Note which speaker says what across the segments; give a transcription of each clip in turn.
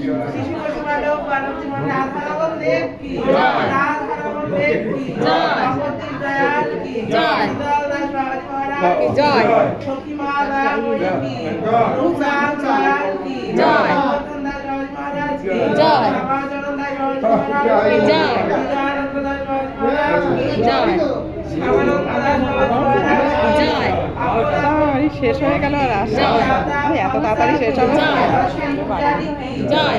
Speaker 1: শিশু পশু বালক বালক জীবন কি রাধারমণ দেব কি নবদ্বীপ দয়াল কি
Speaker 2: জয়।
Speaker 1: শীতল দাস বাবাজি মহারাজ কি
Speaker 2: জয়।
Speaker 1: সখী মা দয়াময়ী কি রূপরাম দয়াল কি
Speaker 2: জয়।
Speaker 1: রতন দাস বাবাজি মহারাজ কি
Speaker 2: জয়।
Speaker 1: শ্যামাচরণ দাস বাবাজি মহারাজ কি
Speaker 2: জয়।
Speaker 1: বিজয়ানন্দ দাস বাবাজি মহারাজ কি
Speaker 2: জয়।
Speaker 1: শ্যামানন্দ দাস বাবাজি মহারাজ কি
Speaker 2: জয়।
Speaker 3: বাড়ি শেষ হয়ে গেল আর আসছে এত তাড়াতাড়ি শেষ হবে
Speaker 2: জয়। জয়।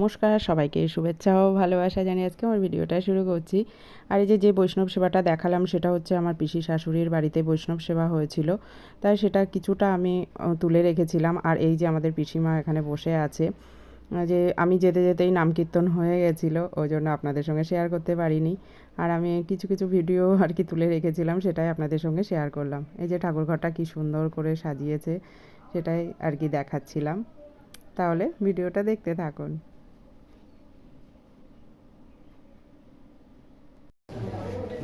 Speaker 3: নমস্কার, সবাইকে শুভেচ্ছা ও ভালোবাসা জানিয়ে আজকে আমার ভিডিওটা শুরু করছি। আর এই যে যে বৈষ্ণব সেবাটা দেখালাম, সেটা হচ্ছে আমার পিসি শাশুড়ির বাড়িতে বৈষ্ণব সেবা হয়েছিল। তাই সেটা কিছুটা আমি তুলে রেখেছিলাম। আর এই যে আমাদের পিসিমা এখানে বসে আছে যে আমি যেতে যেতেই নাম কীর্তন হয়ে গেছিল, ওই জন্য আপনাদের সঙ্গে শেয়ার করতে পারিনি। আর আমি কিছু কিছু ভিডিও আর কি তুলে রেখেছিলাম, সেটাই আপনাদের সঙ্গে শেয়ার করলাম। এই যে ঠাকুরঘরটা কি সুন্দর করে সাজিয়েছে, সেটাই আর কি দেখাচ্ছিলাম। তাহলে ভিডিওটা দেখতে থাকুন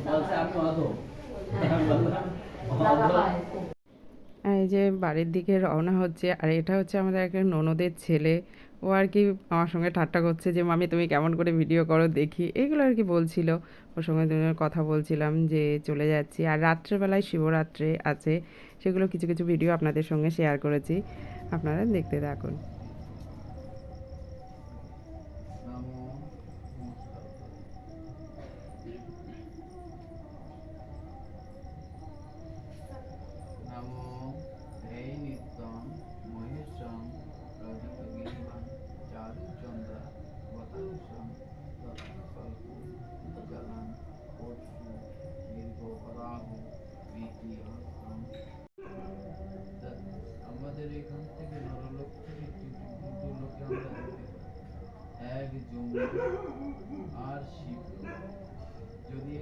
Speaker 3: আর এই যে বাড়ির দিকে রওনা হচ্ছে, আর এটা হচ্ছে আমাদের একটা ননদের ছেলে। ও আর কি আমার সঙ্গে ঠাট্টা করছে যে, মামি, তুমি কেমন করে ভিডিও করো, দেখি। এইগুলো আর কি বলছিল। ওর সঙ্গে কথা বলছিলাম যে, চলে যাচ্ছি। আর রাত্রেবেলায় শিবরাত্রে আছে, সেগুলো কিছু কিছু ভিডিও আপনাদের সঙ্গে শেয়ার করেছি। আপনারা দেখতে থাকুন।
Speaker 4: আর শিব যদি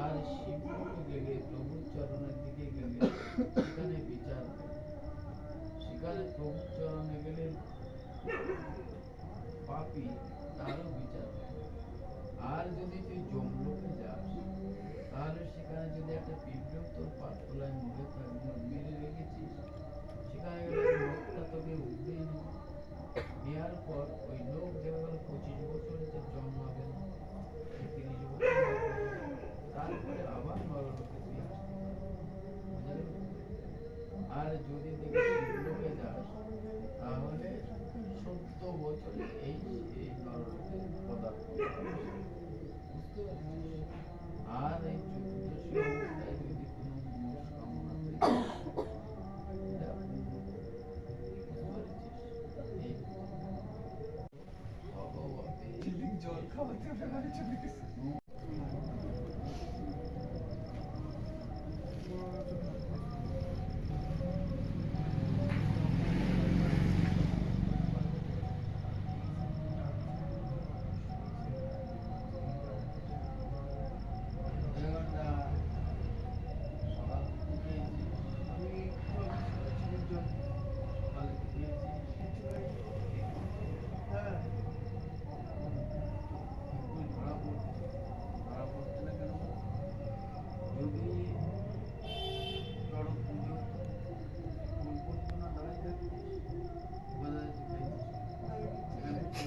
Speaker 4: আর গেলে প্রভুর চরণের দিকে গেলে সেখানে বিচার সেখানে প্রভুর চরণে গেলে পাপি তারও বিচার। আর যদি তুই জমলোকে যাস, তাহলে সেখানে যদি একটা পিঁপড়েও তোর পাতকুলায় মরে থাকবে মেরে রেখেছিস, সেখানে লোকটা তোকে উঠবেই না নেওয়ার পর ওই লোক গেল পঁচিশ বছর যে জন্মাবে না তিরিশ বছর তারপরে আবার নরলোকে? আর যদি দেখি শিবলোকে যাস তাহলে চোদ্দ বছরে এই এই নরলোকে পদার্থ বুঝতে পারছিস আর এই চতুর্দশী অবস্থায় যদি কোনো মনস্কামনা থাকে এটা বুঝতে পারছিস এই ভগবতী জল খাওয়াতে
Speaker 5: ঘণ্টা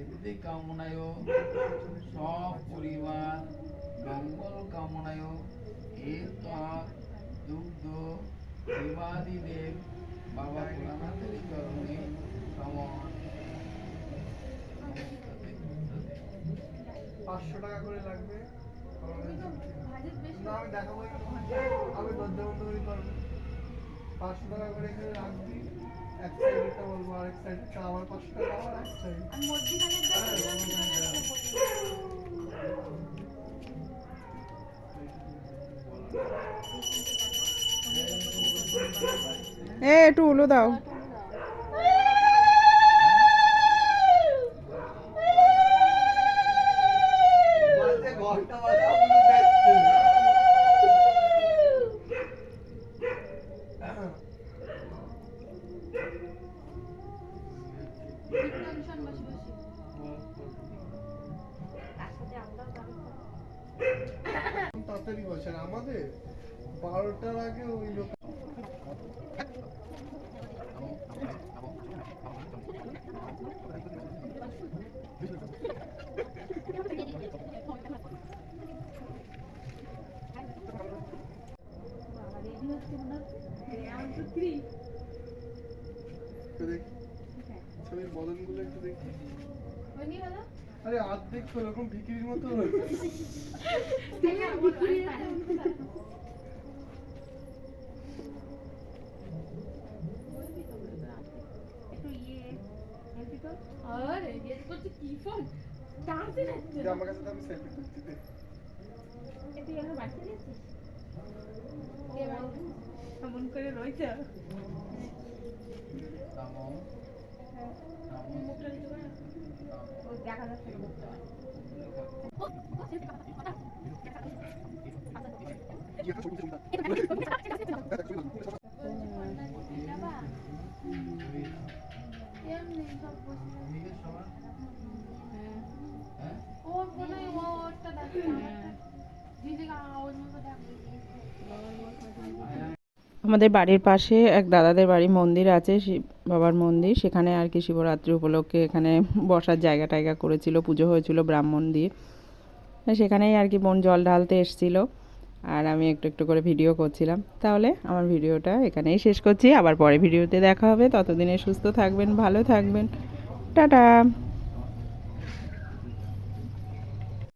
Speaker 4: সিদ্ধি কামনায় সব পরিবার মঙ্গল কামনায় এত দুগ্ধ দেবাদি দেব বাবা ভোলানাথের চরণে সমন
Speaker 5: পাঁচশো টাকা করে লাগবে না আমি দেখাবো আমি দরজা বন্ধ করে করব পাঁচশো টাকা করে এখানে রাখবি এক সাইডেরটা বলব আরেক সাইডেরটা আমার পাঁচশো টাকা আমার এক সাইড
Speaker 3: এ একটু উলো দাও।
Speaker 5: তাড়াতাড়ি বসেন আমাদের বারোটার আগে ওই লোক একটু দেখি ছবির বদনগুলো একটু দেখি আরে অর্ধেক তো এরকম ভিকিরির মতো
Speaker 2: আরে ইয়ে করছে কি ফোন টানতে
Speaker 5: আমার কাছে তো আমি সেলফি তুলছি দে।
Speaker 2: তুই আমার বাড়িতে গেছিস এমন করে রয়েছে? মুখটা নিচু করে ও দেখা যাচ্ছে না মুখটা। এমনি সব বসে
Speaker 4: ভূমিকা সবার হ্যাঁ
Speaker 2: ও মনে হয় ও ওরটা ডাকছে আমারটা দিদিকে ওর মতো ডাকবে
Speaker 3: আমাদের বাড়ির পাশে এক দাদাদের বাড়ি মন্দির আছে বাবার মন্দির। সেখানে আর কি শিবরাত্রি উপলক্ষে এখানে বসার জায়গা টায়গা করেছিল, পুজো হয়েছিল ব্রাহ্মণ দিয়ে। সেখানেই আর কি বোন জল ঢালতে এসছিল আর আমি একটু একটু করে ভিডিও করছিলাম। তাহলে আমার ভিডিওটা এখানেই শেষ করছি। আবার পরে ভিডিওতে দেখা হবে। ততদিনে সুস্থ থাকবেন, ভালো থাকবেন। টাটা!